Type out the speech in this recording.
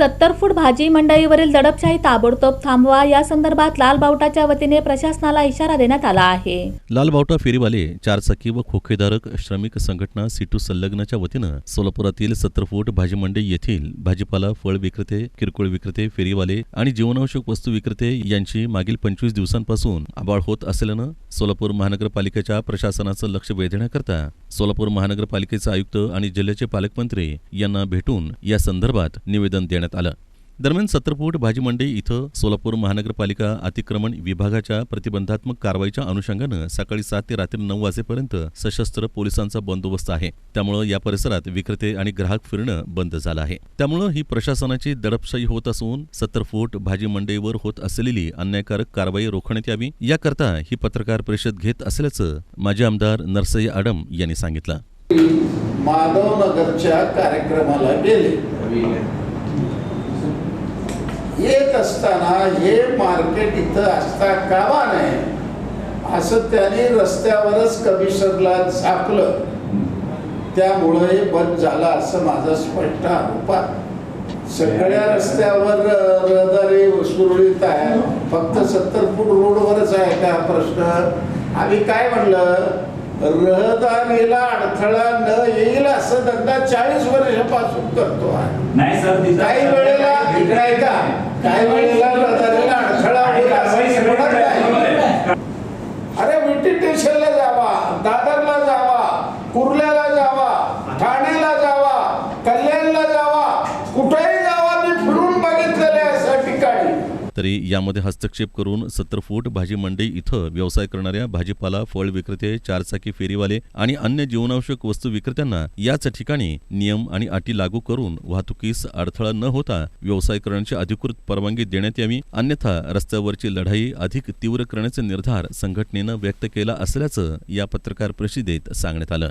सत्तर फूट भाजी मंडईवरील दडपशाही ताबडतोब थांबवा. या संदर्भात लाल बावटाच्या वतीने प्रशासनाला इशारा देण्यात आला आहे. लालबावटा फेरीवाले चारचाकी व खोखेधारक श्रमिक संघटना सिटू संलग्नच्या वतीनं सोलापुरातील सत्तर फूट भाजी मंडई येथील भाजीपाला फळ विक्रेते किरकोळ विक्रेते फेरीवाले आणि जीवनावश्यक वस्तू विक्रेते यांची मागील पंचवीस दिवसांपासून आबाळ होत असल्यानं सोलापूर महानगरपालिकेच्या प्रशासनाचं लक्ष वेधण्याकरता सोलापूर महानगरपालिकेचे आयुक्त आणि जिल्ह्याचे पालकमंत्री यांना भेटून या संदर्भात निवेदन देण्यात आलं. दरम्यान सत्तर भाजी मंडई इथं सोलापूर महानगरपालिका अतिक्रमण विभागाच्या प्रतिबंधात्मक कारवाईच्या अनुषंगानं सकाळी सात ते रात्री नऊ वाजेपर्यंत सशस्त्र पोलिसांचा बंदोबस्त आहे. त्यामुळं या परिसरात विक्रेते आणि ग्राहक फिरणं बंद झालं आहे. त्यामुळं ही प्रशासनाची दडपशाही होत असून सत्तरफूट भाजी मंडईवर होत असलेली अन्यायकारक कारवाई रोखण्यात यावी याकरता ही पत्रकार परिषद घेत असल्याचं माजी आमदार नरसई आडम यांनी सांगितलं. माधवनगरच्या कार्यक्रमाला गेले. येत असताना हे मार्केट इथं असता कामा नये असं त्यांनी रस्त्यावरच कमिशनरला झाकलं. त्यामुळे हे बंद झालं असं माझा स्पष्ट आरोप आहे. सगळ्या रस्त्यावर रहदारी सुरळीत आहे. फक्त सत्तर फूट रोडवरच आहे का प्रश्न? आम्ही काय म्हणलं? रहदारीला अडथळा न येईल असं धंदा चाळीस वर्षापासून करतो आहे. नाही काही वेळेला इकडे काय का वेळेला तरी यामध्ये हस्तक्षेप करून सत्तर फूट भाजी मंडई इथं व्यवसाय करणाऱ्या भाजीपाला फळ विक्रेते चारचाकी फेरीवाले आणि अन्य जीवनावश्यक वस्तू विक्रेत्यांना याच ठिकाणी नियम आणि अटी लागू करून वाहतुकीस अडथळा न होता व्यवसाय करण्याची अधिकृत परवानगी देण्यात यावी. अन्यथा रस्त्यावरची लढाई अधिक तीव्र करण्याचा निर्धार संघटनेनं व्यक्त केला असल्याचं या पत्रकार परिषदेत सांगण्यात आलं.